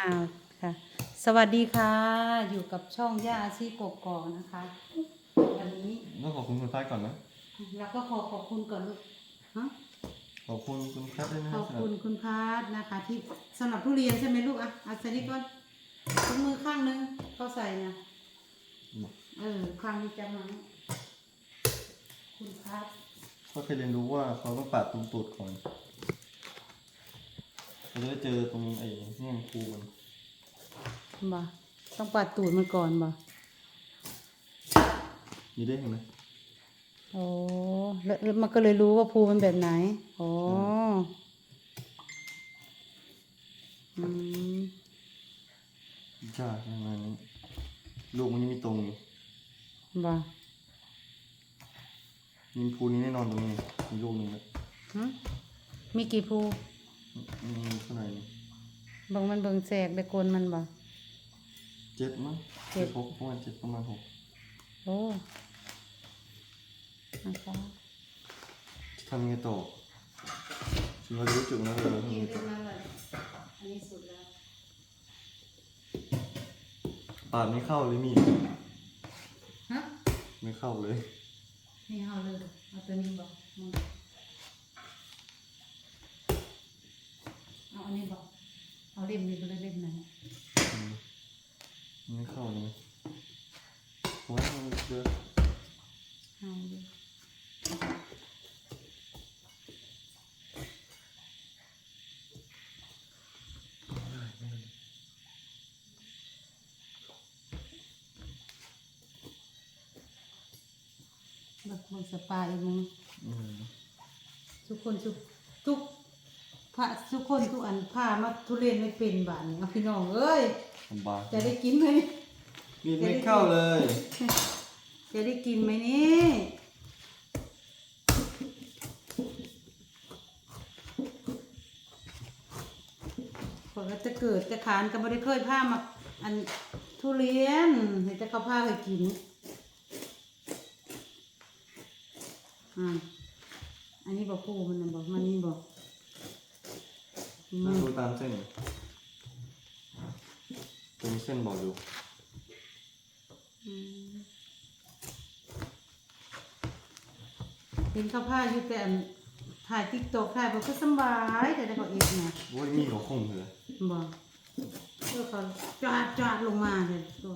ค่ะ สวัสดีค่ะ อยู่กับช่องย่าอาชีกกอกนะคะ วันนี้ต้องขอบคุณคุณฟ้ายก่อนนะ เราก็ขอขอบคุณก่อนลูกฮะขอบคุณคุณแคทด้วยนะขอบสำหรัคุณคุณพาร์ทนะคะ ที่สำหรับทุเรียนใช่ไหมลูกอะเอาใส่นี่ก่อนถุงมือข้างนึงเขาใส่นะเออข้างนี้จะมาคุณพาร์ทก็เคยเรียนรู้ว่าเขาต้องปาดตรงตูดก่อน เราจะได้เจอตรงไอ้แง่งคูมันบ่ต้องปัดตูดมันก่อนบ่นี่ได้เห็นไหมโอ้แล้วแล้วมันก็เลยรู้ว่าภูมันแบบไหนโอ้อืมยากประมาณนี้ลูกมันยังมีตรงอยู่บ่มีภูนี้แน่นอนตรงนี้มีลูกหนึ่งเลยหึมีกี่ภู มีเท่าไหร่นี่เบิ่งมันเบิ่งแสกได้โกนมันบ่ เจ็ดมั้งเจ็ดหกประมาณเจ็ดประมาณหกโอ้นะคะทำยังไงต่อเราจะรู้จุดนะเราทำยังไงต่ออันนี้สุดแล้วปาดไม่เข้าเลยมีดฮะไม่เข้าเลย นี่เอาเลยเอาตัวนี้บ่อืมเอาอันนี้บ่เอาเล่มนี้ไปเลยเล่มไหน อืมไม่เข้าเลยโอ้ยมันเยอะ เอาเลย แบบเบิ่งสปาอีกมั้งทุกคนทุกทุกพระทุกคนทุกอันพามาทุเรียนไม่เป็นบาทนี่เอาพี่น้องเอ้ยลำบากจะได้กินไหมมีไม่เข้าเลย จะได้กินไหมนี่พอก็จะเกิดจะขานก็ไม่ได้เคยพามาอันทุเรียนเห็นแต่เขาพาให้กิน อ่าอันนี้บอกปูมันนะบอกมันนี่บอกอืแล้วมดูตามเส้นจะมีเส้นบอกอยู่อืมเห็นเขาพาอยู่แต่อันถ่ายติ๊กตอกถ่ายบอกก็สำบายแต่ได้เขาเองนะโอ้ยมีดเขาคงเลยบอกเพื่อเขาจาดจาดลงมาเลยตัว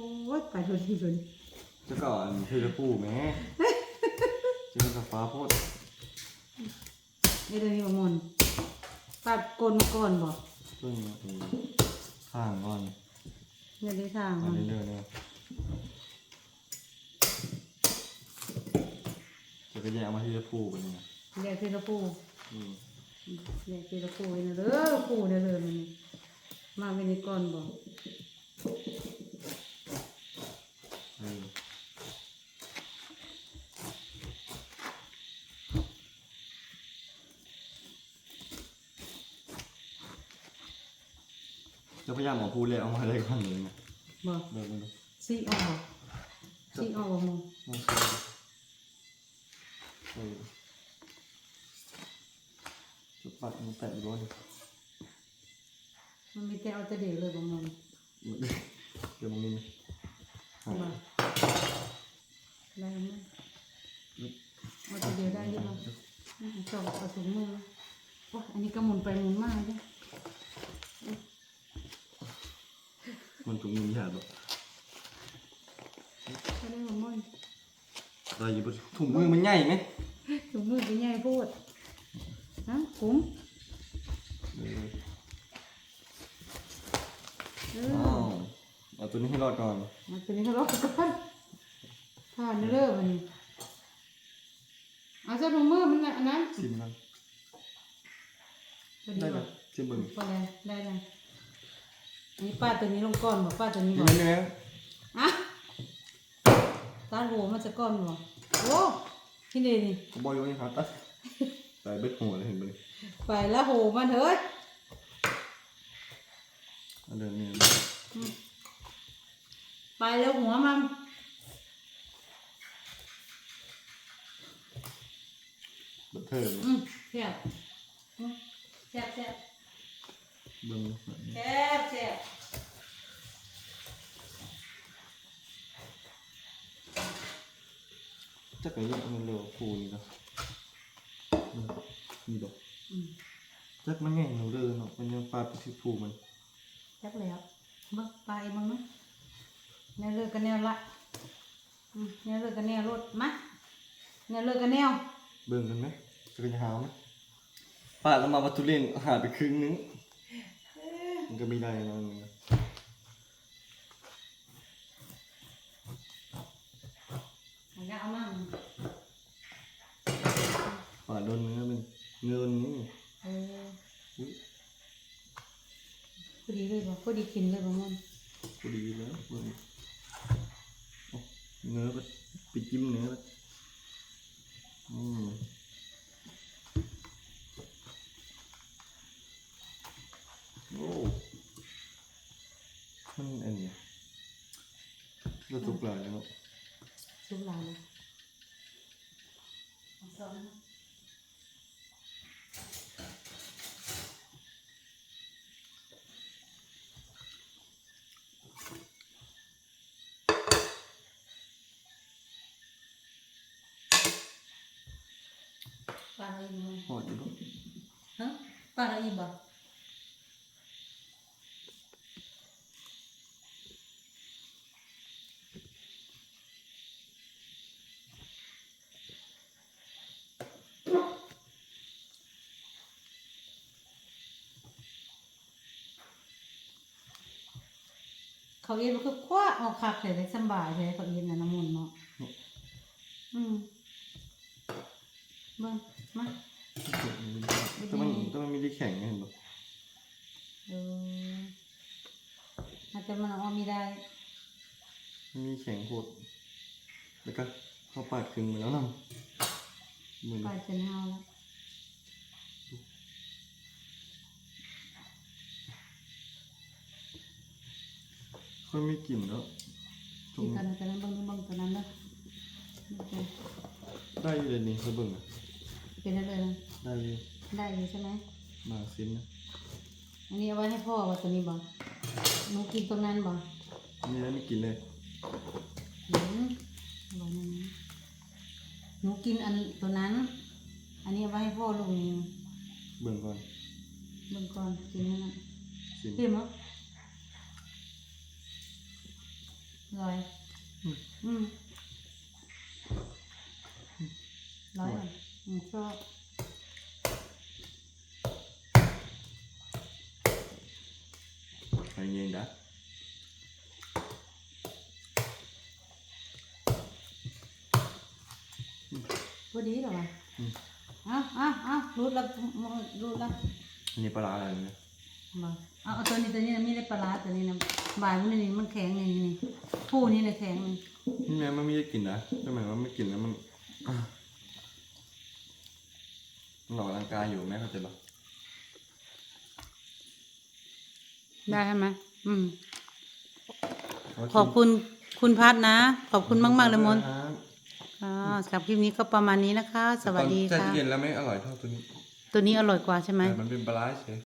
โอ้ยไปโดนที่โดนเจ้าก็อันเทเลปูแหม่เจอกับฟ้าโพดไอ้เรื่องนี้บ่มนปัดกลนมาก่อนบอกเพิ่งอืมข้างก่อนอย่าได้ทางมามันเรื่อยๆเนี่ยจะก็แยกมาที่เทเลปูไปเนี่ยเรียกทีละปูอืมเรียกทีละปูนี่เด้อปูเด้อเลยมันนี่มาเป็นในก่อนบอก เออ จะพยายามเอาพูดเลยเอามาได้ก่อนเลยนะบอกเดี๋ยวมันซีออกซีออกบ่มงมองซ้ายเออจะปัดมันแตะอยู่ร้อยมันมีแต่เอาแต่เดียวเลยบ่มงเดี๋ยวมึงนี่ใช่ปะได้ไหมเอาแต่เดียวได้อยังไงจอบเอาถุงมือโอ้ยอันนี้ก็หมุนไปหมุนมาเลย มันถุงมือหยาบหรอกก็ได้บ่มงเราอยู่บนถุงมือมันใหญ่ไหมถุงมือเป็นใหญ่พูดฮะคุ้มเออเออ้าอวเอาตัวนี้ให้รอดก่อนมาตัวนี้เขาล็อกกันผ่านเริ่มมันนี่เอาเจ้าถุงมือมันน่ะอันนั้นชิมกันพอดีได้ไหมบ่ชิมเบิ่งพอแล้วได้แล้วอั นนี้ป้าตัวนี้ลงก้อนบอกป้าตัวนี้กิบนอกได้ไหมอะตาหัวมันจะก้อนบอกโอ้ที่นี่นี่ผมบอกอยู่นี่ครับตัดใส่เบ็ดหัวเลยเห็นไหมไปแล้วโหมันเฮ้ยอันเดิมนี่ไปแล้วหัวมันเพิ่มอืมแซ่บอืมแซ่บแซ่บเบิ่งแซ่บแซ่บ จักรยานมันเร็วคูนี่เนาะอืมนี่ดอกอืมจักมันแง่งเราเลยเนาะมันยังปลาไปที่ภูมันจักแล้วเบิ่งไปเบิ่งเนาะแนวเลิกกันแนวละอืมแนวเลิกกันแนวรถมาแนวเลิกกันแนวเบิ่งกันไหมจะเป็นหาวไหมปาดแล้วมาวัตถุเรียนหายไปครึ่งนึงมันก็ไม่ได้เนาะมันก็มันก็เอามาปาดโดนเนื้อมันเนื้อนี้เอออุ๊ยพอดีเลยบ่พอดีกินเลยบ่มันพอดีแล้วเบิ่งโอ้เนื้อมันไปจิ้มเนื้อมันอืมโอ้มันอันนี้เราตุกหลายแล้ว เนาะสุกหลายเลยเอาซ้อนนะ ปลาอะไรมั้ง หอดอยู่เนาะ ฮะปลาอะไรบ่ เขาเย็นมันคือคว้าออกคักเลยได้สบายเลยเขาเย็นน่ะน้ำมันเนาะอืมเบิ่งมาแต่มันแต่มันมีที่แข็งไงเห็นปะเอออาจจะมันเอามีได้ มีแข็งโคตรแล้วก็เขาปาดครึ่งไปแล้วนะมือปลาจนเฮาแล้ว ค่อย ไม่กลิ่นแล้วตรกิงนกันกันนั้นเบิ่งนี่เบิ่งตัวนั้นเด้อนี่ได้อยู่เลยนี่เขาเบิ่งอะเป็นเป็นอะไรนะได้อยู่ได้อยู่ใช่ไหมมาซินนะอันนี้เอาไว้ให้พ่อว่าตัวนี้บ่หนูกินตรงนั้นบ่นี่แล้วไม่กินเลยหืมเอาไว้นั่นนะหนูกินอันตัวนั้น อันนี้เอาไว้ให้พ่อลูกนี่เบิ่งก่อนเบิ่งก่อนกินนั่นน่ะซินเห็นมั้ยอ ร่อยอืมอืมร้อยอะอืมชอบไปเย็นดักพอดีเหรอวะอืมเอาเอาเอารูดแล้วรูดแล้วอันนี้ปลาร้าอะไรเนี่ย มาเอาเอาตัวนี้ตัวนี้นะไม่ได้ปลาร้าตัวนี้นะบ่ายมันนี่มันแข็งนี่นี่นี่ผู้นี่นะแข็งนี่นี่แม่มันไม่ได้กลิ่นนะก็หมายว่าไม่กลิ่นแล้วมันอะมันหลอกร่างกายอยู่แม่เข้าใจปะได้ใช่ไหมอืมเาขอบคุณคุณพัดนะ ขอบคุณมากมากๆเลยมนต์ครับอ่าสำหรับคลิปนี้ก็ประมาณนี้นะคะ สวัสดีตอนค่ะแช่ตู้เย็นแล้วไม่อร่อยเท่าตัวนี้ตัวนี้อร่อยกว่าใช่ไหม แต่มันเป็นปลาร้าเฉย